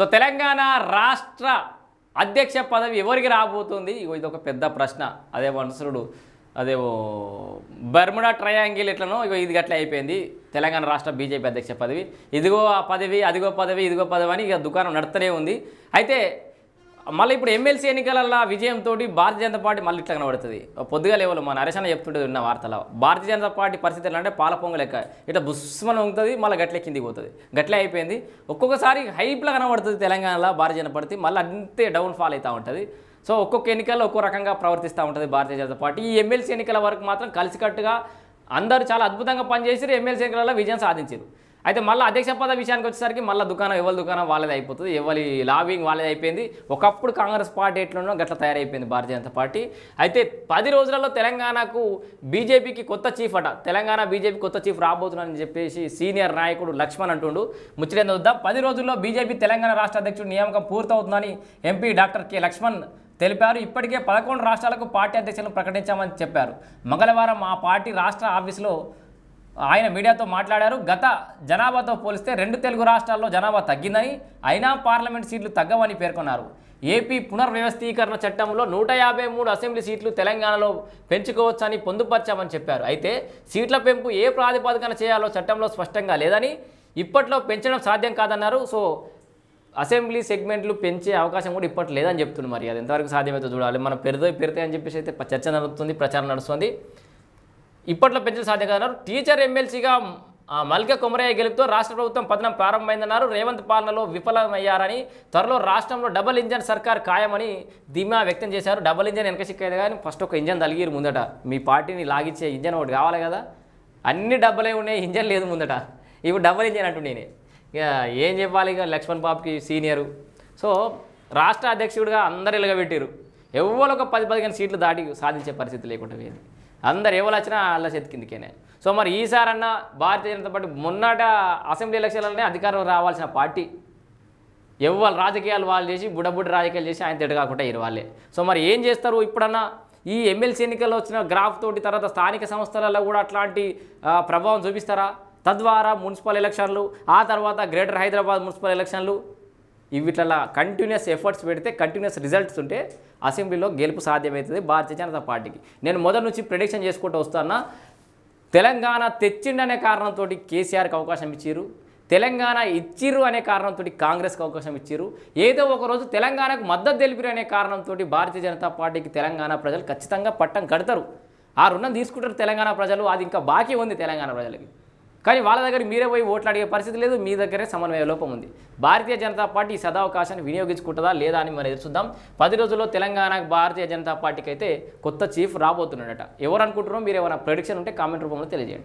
So Telangana రాష్ట్ర అధ్యక్ష పదవి ఎవరికి రాబోతుంది? ఇగో ఇది ఒక పెద్ద ప్రశ్న. అదే వనసురుడు అదే బర్ముడా ట్రయాంగిల్ ఎట్లనో ఇగో ఇది గట్ల అయిపోయింది. తెలంగాణ రాష్ట్ర బీజేపీ అధ్యక్ష పదవి. ఇదిగో ఆ పదవి అదిగో పదవి ఇదిగో పదవి అని ఇక దుకాణం నడుతూనే ఉంది. అయితే మళ్ళీ ఇప్పుడు ఎమ్మెల్సీ ఎన్నికలలో విజయంతో భారతీయ జనతా పార్టీ మళ్ళీ ఇట్లా కనబడుతుంది. పొద్దుగా లేవలు మన అరసన చెప్తుంటే ఉన్న వార్తలో. భారతీయ జనతా పార్టీ పరిస్థితి ఎలా అంటే పాల పొంగ లెక్క. ఇట్లా బుస్మన ఉంటుంది మళ్ళీ గట్లే కిందికి పోతుంది. గట్లే అయిపోయింది. ఒక్కొక్కసారి హైప్లో కనబడుతుంది తెలంగాణలో భారతీయ జనతా పార్టీ మళ్ళీ అంతే డౌన్ ఫాల్ అవుతూ ఉంటుంది. సో ఒక్కొక్క ఎన్నికల్లో ఒక్కో రకంగా ప్రవర్తిస్తూ ఉంటుంది భారతీయ జనతా పార్టీ. ఈ ఎమ్మెల్సీ ఎన్నికల వరకు మాత్రం కలిసికట్టుగా అందరూ చాలా అద్భుతంగా పనిచేసి ఎమ్మెల్సీ ఎన్నికలలో విజయం సాధించారు అయితే మళ్ళీ అధ్యక్ష పద విషయానికి వచ్చేసరికి మళ్ళీ దుకాణం ఎవరి దుకాణం వాళ్ళది అయిపోతుంది. ఎవరి లాబింగ్ వాళ్ళది అయిపోయింది. ఒకప్పుడు కాంగ్రెస్ పార్టీ ఎట్లున్నో గట్ల తయారైపోయింది భారతీయ జనతా పార్టీ. అయితే పది రోజులలో తెలంగాణకు బీజేపీకి కొత్త చీఫ్ అట. తెలంగాణ బీజేపీ కొత్త చీఫ్ రాబోతున్నానని చెప్పేసి సీనియర్ నాయకుడు లక్ష్మణ్ అంటుండు. ముచ్చటేందు వద్దాం పది రోజుల్లో బీజేపీ తెలంగాణ రాష్ట్ర అధ్యక్షుడు నియామకం పూర్తవుతుందని ఎంపీ డాక్టర్ కె లక్ష్మణ్ తెలిపారు. ఇప్పటికే పదకొండు రాష్ట్రాలకు పార్టీ అధ్యక్షులను ప్రకటించామని చెప్పారు. మంగళవారం ఆ పార్టీ రాష్ట్ర ఆఫీసులో ఆయన మీడియాతో మాట్లాడారు. గత జనాభాతో పోలిస్తే రెండు తెలుగు రాష్ట్రాల్లో జనాభా తగ్గిందని అయినా పార్లమెంట్ సీట్లు తగ్గవని పేర్కొన్నారు. ఏపీ పునర్వ్యవస్థీకరణ చట్టంలో నూట యాభై మూడు అసెంబ్లీ సీట్లు తెలంగాణలో పెంచుకోవచ్చని పొందుపరిచామని చెప్పారు. అయితే సీట్ల పెంపు ఏ ప్రాతిపదికన చేయాలో చట్టంలో స్పష్టంగా లేదని ఇప్పట్లో పెంచడం సాధ్యం కాదన్నారు. సో అసెంబ్లీ సెగ్మెంట్లు పెంచే అవకాశం కూడా ఇప్పట్లో లేదని చెప్తున్నారు మరి. అది ఎంతవరకు సాధ్యమైతే చూడాలి. మనం పెరిదే పెరితే అని చెప్పేసి అయితే చర్చ నడుస్తుంది ప్రచారం నడుస్తుంది. ఇప్పట్లో పెంచడం సాధ్యం కాదన్నారు టీచర్ ఎమ్మెల్సీగా ఆ, మల్క కొమరయ్య గెలుపుతో రాష్ట్ర ప్రభుత్వం పతనం ప్రారంభమైందన్నారు. రేవంత్ పాలనలో విఫలమయ్యారని త్వరలో రాష్ట్రంలో డబుల్ ఇంజన్ సర్కార్ ఖాయమని ధీమా వ్యక్తం చేశారు. డబుల్ ఇంజన్ వెనక సిక్కేది కానీ ఫస్ట్ ఒక ఇంజన్ తలిగిరు ముందట. మీ పార్టీని లాగిచ్చే ఇంజన్ ఒకటి కావాలి కదా. అన్ని డబ్బులే ఉన్నాయి ఇంజన్ లేదు ముందట. ఇప్పుడు డబుల్ ఇంజన్ అంటుండే నేనే. ఇక ఏం చెప్పాలి ఇక లక్ష్మణ్ బాబుకి సీనియరు. సో రాష్ట్ర అధ్యక్షుడిగా అందరు ఇలాగ పెట్టారు ఎవరు ఒక పది పదిహేను సీట్లు దాటి సాధించే పరిస్థితి లేకుండా పోయింది. అందరు ఎవరు వచ్చినా వాళ్ళ చేతి కిందకేనే. సో మరి ఈసారన్నా భారతీయ జనతా పార్టీ మొన్నట అసెంబ్లీ ఎలక్షన్లనే అధికారం రావాల్సిన పార్టీ. ఎవరు రాజకీయాలు వాళ్ళు చేసి బుడబుడ్డ రాజకీయాలు చేసి ఆయన తిట్ట కాకుండా ఇరు వాళ్ళే. సో మరి ఏం చేస్తారు ఇప్పుడన్నా? ఈ ఎమ్మెల్సీ ఎన్నికల్లో వచ్చిన గ్రాఫ్ తోటి తర్వాత స్థానిక సంస్థలలో కూడా అట్లాంటి ప్రభావం చూపిస్తారా? తద్వారా మున్సిపల్ ఎలక్షన్లు ఆ తర్వాత గ్రేటర్ హైదరాబాద్ మున్సిపల్ ఎలక్షన్లు ఇవిట్లా కంటిన్యూస్ ఎఫర్ట్స్ పెడితే కంటిన్యూస్ రిజల్ట్స్ ఉంటే అసెంబ్లీలో గెలుపు సాధ్యమవుతుంది భారతీయ జనతా పార్టీకి. నేను మొదటి నుంచి ప్రిడిక్షన్ చేసుకుంటూ వస్తున్నా తెలంగాణ తెచ్చిండనే కారణంతో కేసీఆర్కి అవకాశం ఇచ్చారు తెలంగాణ ఇచ్చిర్రు అనే కారణంతో కాంగ్రెస్కి అవకాశం ఇచ్చారు ఏదో ఒక రోజు తెలంగాణకు మద్దతు తెలిపిరు అనే కారణంతో భారతీయ జనతా పార్టీకి తెలంగాణ ప్రజలు ఖచ్చితంగా పట్టం కడతారు. ఆ రుణం తీసుకుంటారు తెలంగాణ ప్రజలు అది ఇంకా బాకీ ఉంది తెలంగాణ ప్రజలకి. కానీ వాళ్ళ దగ్గర మీరే పోయి ఓట్లు అడిగే పరిస్థితి లేదు మీ దగ్గరే సమన్వయ లోపం ఉంది. భారతీయ జనతా పార్టీ ఈ సదావకాశాన్ని వినియోగించుకుంటుందా లేదా అని మనం చూద్దాం పది రోజుల్లో తెలంగాణ భారతీయ జనతా పార్టీకి అయితే కొత్త చీఫ్ రాబోతున్నాడట. ఎవరు అనుకుంటున్నారో మీరు ఏమైనా ప్రొడిక్షన్ ఉంటే కామెంట్ రూపంలో తెలియజేయండి.